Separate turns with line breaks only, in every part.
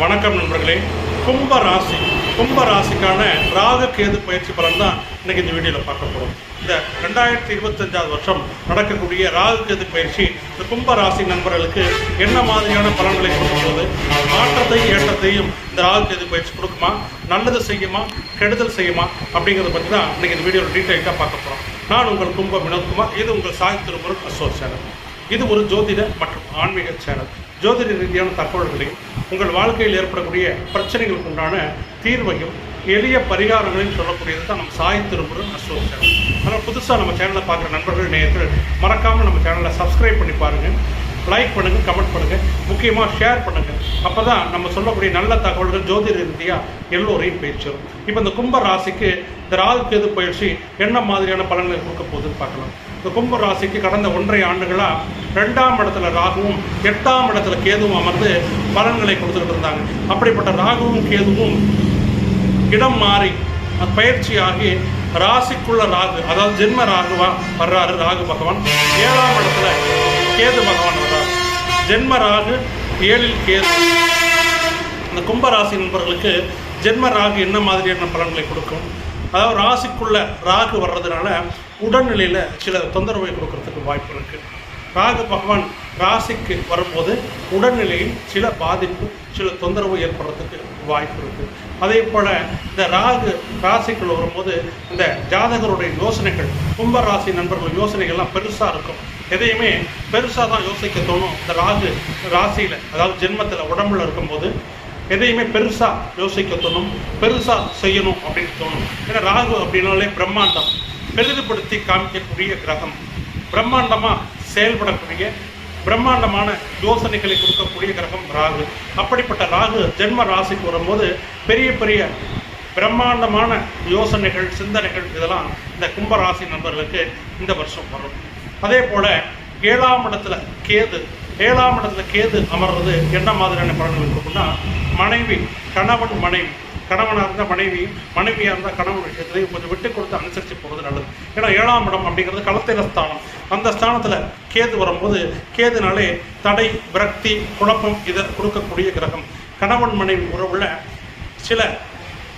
வணக்கம் நண்பர்களே. கும்ப ராசி கும்ப ராசிக்கான ராகு கேது பயிற்சி பலன் தான் இன்னைக்கு இந்த வீடியோவில் பார்க்க போகிறோம் இந்த ரெண்டாயிரத்தி இருபத்தஞ்சாவது வருஷம் நடக்கக்கூடிய ராகு கேது பயிற்சி இந்த கும்ப ராசி நண்பர்களுக்கு என்ன மாதிரியான பலன்களை கொடுக்கும்போது மாற்றத்தையும் ஏற்றத்தையும் இந்த ராகு கேது பயிற்சி கொடுக்குமா? நல்லது செய்யுமா? கெடுதல் செய்யுமா? அப்படிங்கிறத பற்றி தான் இன்னைக்கு இந்த வீடியோவில் டீட்டெயிலாக பார்க்க போகிறோம் நான் உங்கள் கும்ப வினோத்குமார் இது உங்கள் சாய் திருமுருகன் சேனல் இது ஒரு ஜோதிட மற்றும் ஆன்மீக சேனல் ஜோதிட ரீதியான தகவல்களையும் உங்கள் வாழ்க்கையில் ஏற்படக்கூடிய பிரச்சனைகளுக்கு உண்டான தீர்வையும் எளிய பரிகாரங்களையும் சொல்லக்கூடியது தான் நம்ம சாய் திருமுருகன் அசோக் சேனல். புதுசாக நம்ம சேனலை பார்க்குற நண்பர்கள் நேயர்கள் மறக்காமல் நம்ம சேனலை சப்ஸ்கிரைப் பண்ணி பாருங்கள் லைக் பண்ணுங்கள் கமெண்ட் பண்ணுங்கள் முக்கியமாக ஷேர் பண்ணுங்கள் அப்போ தான் நம்ம சொல்லக்கூடிய நல்ல தகவல்கள் ஜோதிட ரீதியாக எல்லோரையும் பேச்சிடும் இப்போ இந்த கும்ப ராசிக்கு இந்த ராகு கேது பயிற்சி என்ன மாதிரியான பலன்களை கொடுக்க போகுதுன்னு பார்க்கலாம். இந்த கும்ப ராசிக்கு கடந்த ஒன்றரை ஆண்டுகளாக ரெண்டாம் இடத்துல ராகுவும் எட்டாம் இடத்துல கேதுவும் அமர்ந்து பலன்களை கொடுத்துக்கிட்டு இருந்தாங்க. அப்படிப்பட்ட ராகுவும் கேதுவும் இடம் மாறி பயிற்சியாகி ராசிக்குள்ள ராகு அதாவது ஜென்ம ராகுவா வர்றாரு ராகு பகவான். ஏழாம் இடத்துல கேது பகவான் வர்றாரு. ஜென்ம ராகு ஏழில் கேது. இந்த கும்ப ராசி நண்பர்களுக்கு ஜென்ம ராகு என்ன மாதிரியான பலன்களை கொடுக்கும்? அதாவது ராசிக்குள்ள ராகு வர்றதுனால உடல்நிலையில் சில தொந்தரவை கொடுக்கறதுக்கு வாய்ப்பு இருக்குது ராகு பகவான் ராசிக்கு வரும்போது உடல்நிலையில் சில பாதிப்பு சில தொந்தரவு ஏற்படுறதுக்கு வாய்ப்பு இருக்குது அதே போல் இந்த ராகு ராசிக்குள்ள வரும்போது இந்த ஜாதகருடைய யோசனைகள் கும்ப ராசி நண்பர்கள் யோசனைகள்லாம் பெருசாக இருக்கும். எதையுமே பெருசாக தான் யோசிக்க தோணும். இந்த ராகு ராசியில் அதாவது ஜென்மத்தில் உடம்புல இருக்கும்போது எதையுமே பெருசாக யோசிக்க தோணும் பெருசாக செய்யணும் அப்படின்னு தோணும். ஏன்னா ராகு அப்படின்னாலே பிரம்மாண்டம். பெரிதுபடுத்தி காமிக்கக்கூடிய கிரகம். பிரம்மாண்டமாக செயல்படக்கூடிய பிரம்மாண்டமான யோசனைகளை கொடுக்கக்கூடிய கிரகம் ராகு. அப்படிப்பட்ட ராகு ஜென்ம ராசிக்கு வரும்போது பெரிய பெரிய பிரம்மாண்டமான யோசனைகள் சிந்தனைகள் இதெல்லாம் இந்த கும்பராசி நண்பர்களுக்கு இந்த வருஷம் வரும். அதே போல் ஏழாம் இடத்துல கேது ஏழாம் இடத்துல கேது அமர்றது என்ன மாதிரியான பலன்கள் இருக்கும்னா மனைவி கணவன் மனைவி கணவனாக இருந்தால் மனைவி மனைவியாக இருந்தால் கணவன் விஷயத்திலையும் கொஞ்சம் விட்டு கொடுத்து அனுசரித்து போகிறது நல்லது. ஏன்னா ஏழாம் இடம் அப்படிங்கிறது களத்தில ஸ்தானம். அந்த ஸ்தானத்தில் கேது வரும்போது கேதுனாலே தடை விரக்தி குழப்பம் இதை கொடுக்கக்கூடிய கிரகம். கணவன் மனைவி உறவுல சில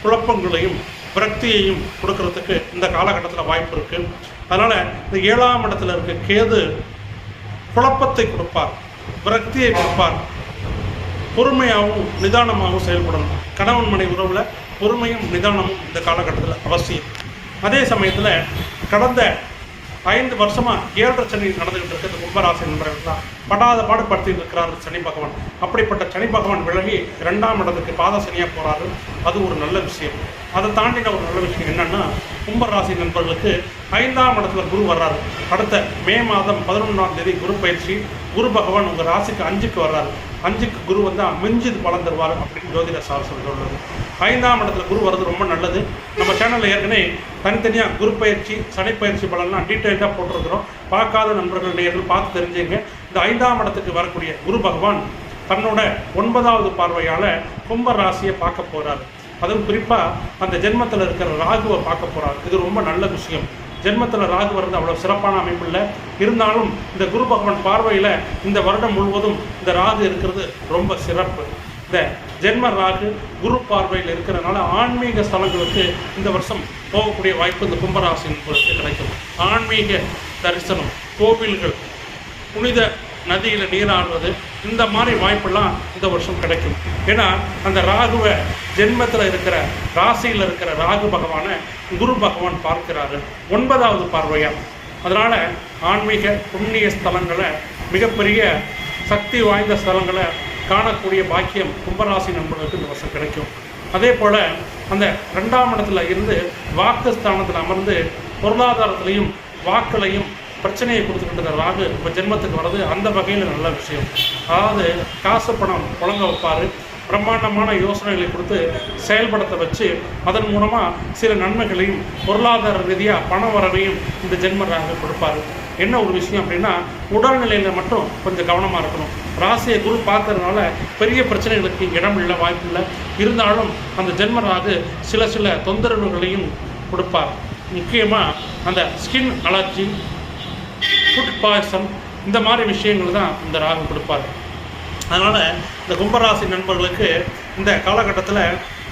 குழப்பங்களையும் விரக்தியையும் கொடுக்கறதுக்கு இந்த காலகட்டத்தில் வாய்ப்பு இருக்குது அதனால் இந்த ஏழாம் இடத்துல இருக்க கேது குழப்பத்தை கொடுப்பார் விரக்தியை கொடுப்பார். பொறுமையாகவும் நிதானமாகவும் செயல்படணும். கணவன் மனை உறவில் பொறுமையும் நிதானமும் இந்த காலகட்டத்தில் அவசியம். அதே சமயத்தில் கடந்த ஐந்து வருஷமாக ஏழரை சனி நடந்துகிட்டு இருக்கிறது கும்பராசி நண்பர்கள் தான் படாத பாடுபடுத்திட்டு இருக்கிறார் சனி பகவான். அப்படிப்பட்ட சனி பகவான் விலகி ரெண்டாம் இடத்துக்கு பாத சனியாக போகிறாரு அது ஒரு நல்ல விஷயம். அதை தாண்டின ஒரு நல்ல விஷயம் என்னன்னா கும்பராசி நண்பர்களுக்கு ஐந்தாம் இடத்துல குரு வர்றாரு. அடுத்த மே மாதம் பதினொன்றாம் தேதி குரு பயிற்சி. குரு பகவான் உங்கள் ராசிக்கு அஞ்சுக்கு வர்றாரு. அஞ்சுக்கு குரு வந்தால் மிஞ்சி பலன் தருவார் அப்படின்னு ஜோதிட சார் சொல்லுறது ஐந்தாம் இடத்துல குரு வர்றது ரொம்ப நல்லது. நம்ம சேனலில் ஏற்கனவே தனித்தனியாக குரு பயிற்சி சனி பயிற்சி பலன்லாம் டீட்டெயில்டாக போட்டிருக்கிறோம். பார்க்காத நண்பர்கள் நேர்கள் பார்த்து தெரிஞ்சுங்க. இந்த ஐந்தாம் இடத்துக்கு வரக்கூடிய குரு பகவான் தன்னோட ஒன்பதாவது பார்வையால் கும்ப ராசியை பார்க்க போகிறாரு அதுவும் குறிப்பாக அந்த ஜென்மத்தில் இருக்கிற ராகுவை பார்க்க போகிறார் இது ரொம்ப நல்ல விஷயம். ஜென்மத்தில் ராகு வர்றது அவ்வளோ சிறப்பான அமைப்பு இல்லை. இருந்தாலும் இந்த குரு பகவான் பார்வையில் இந்த வருடம் முழுவதும் இந்த ராகு இருக்கிறது ரொம்ப சிறப்பு. இந்த ஜென்ம ராகு குரு பார்வையில் இருக்கிறனால ஆன்மீக ஸ்தலங்களுக்கு இந்த வருஷம் போகக்கூடிய வாய்ப்பு இந்த கும்பராசி கிடைக்கும். ஆன்மீக தரிசனம் கோவில்கள் புனித நதியில் நீராடுறது இந்த மாதிரி வாய்ப்பெல்லாம் இந்த வருஷம் கிடைக்கும். ஏன்னா அந்த ராகுவை ஜென்மத்தில் இருக்கிற ராசியில் இருக்கிற ராகு பகவானை குரு பகவான் பார்க்கிறாரு. ஒன்பதாவது பார்வையாக அதனால் ஆன்மீக புண்ணிய ஸ்தலங்களை மிகப்பெரிய சக்தி வாய்ந்த ஸ்தலங்களை காணக்கூடிய பாக்கியம் கும்பராசி நண்பர்களுக்கு இந்த வருஷம் கிடைக்கும். அதே போல் அந்த ரெண்டாம் இடத்துல இருந்து வாக்கு ஸ்தானத்தில் அமர்ந்து பொருளாதாரத்திலையும் வாக்குலையும் பிரச்சனையை கொடுத்துக்கிட்டு இருந்த ராகு இப்போ ஜென்மத்துக்கு வர்றது அந்த வகையில் நல்ல விஷயம். அதாவது காசு பணம் புழங்க வைப்பார். பிரம்மாண்டமான யோசனைகளை கொடுத்து செயல்படுத்த வச்சு அதன் மூலமாக சில நன்மைகளையும் பொருளாதார ரீதியாக பண வரவையும் இந்த ஜென்ம ராகு கொடுப்பாரு. என்ன ஒரு விஷயம் அப்படின்னா உடல்நிலையில் மட்டும் கொஞ்சம் கவனமாக இருக்கணும். ராசியை குரு பார்க்கறதுனால பெரிய பிரச்சனைகளுக்கு இடம் இல்லை வாய்ப்பு இல்லை. இருந்தாலும் அந்த ஜென்ம ராகு சில சில தொந்தரவுகளையும் கொடுப்பார். முக்கியமாக அந்த ஸ்கின் அலர்ஜி ஃபுட் பாய்சன் இந்த மாதிரி விஷயங்கள் தான் இந்த ராகு கொடுப்பார். அதனால் இந்த கும்பராசி நண்பர்களுக்கு இந்த காலகட்டத்தில்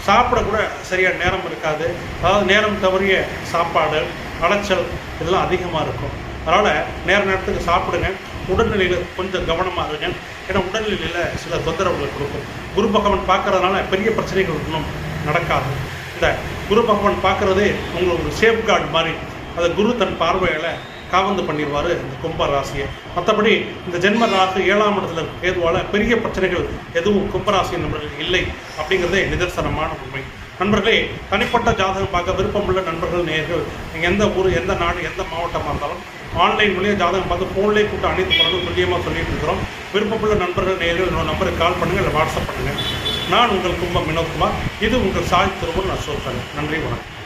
சாப்பிடக்கூட சரியாக நேரம் இருக்காது. அதாவது நேரம் தவறிய சாப்பாடு அலைச்சல் இதெல்லாம் அதிகமாக இருக்கும். அதனால் நேர நேரத்துக்கு சாப்பிடுங்க. உடல்நிலையில் கொஞ்சம் கவனமாக இருங்க. ஏன்னா உடல்நிலையில் சில தொந்தரவுகள் கொடுக்கும். குரு பகவான் பார்க்கறதுனால பெரிய பிரச்சனைகள் ஒன்றும் நடக்காது. இந்த குரு பகவான் பார்க்கறதே உங்களுக்கு ஒரு சேஃப் கார்டு மாதிரி. அதை குரு தன் பார்வையில் காவந்து பண்ணிடுவார் இந்த கும்ப ராசியை. மற்றபடி இந்த ஜென்ம ராசி ஏழாம் இடத்துல ஏதுவால பெரிய பிரச்சனைகள் எதுவும் கும்பராசி நண்பர்கள் இல்லை அப்படிங்கிறதே நிதர்சனமான உண்மை. நண்பர்களே தனிப்பட்ட ஜாதகம் பார்க்க விருப்பமுள்ள நண்பர்கள் நேர்கள் நீங்கள் எந்த ஊர் எந்த நாடு எந்த மாவட்டமாக இருந்தாலும் ஆன்லைன் மூலியம் ஜாதகம் பார்த்து ஃபோன்லேயே கூட்ட அனைத்து பலரும் துல்லியமாக சொல்லிட்டு இருக்கிறோம். விருப்பமுள்ள நண்பர்கள் நேர்கள் இன்னொரு நம்பருக்கு கால் பண்ணுங்கள் இல்லை வாட்ஸ்அப் பண்ணுங்கள் நான் உங்கள் கும்பம் வினோத்குமார் இது உங்கள் சாய் திருவன் நான் சொல்கிறேன் நன்றி வணக்கம்.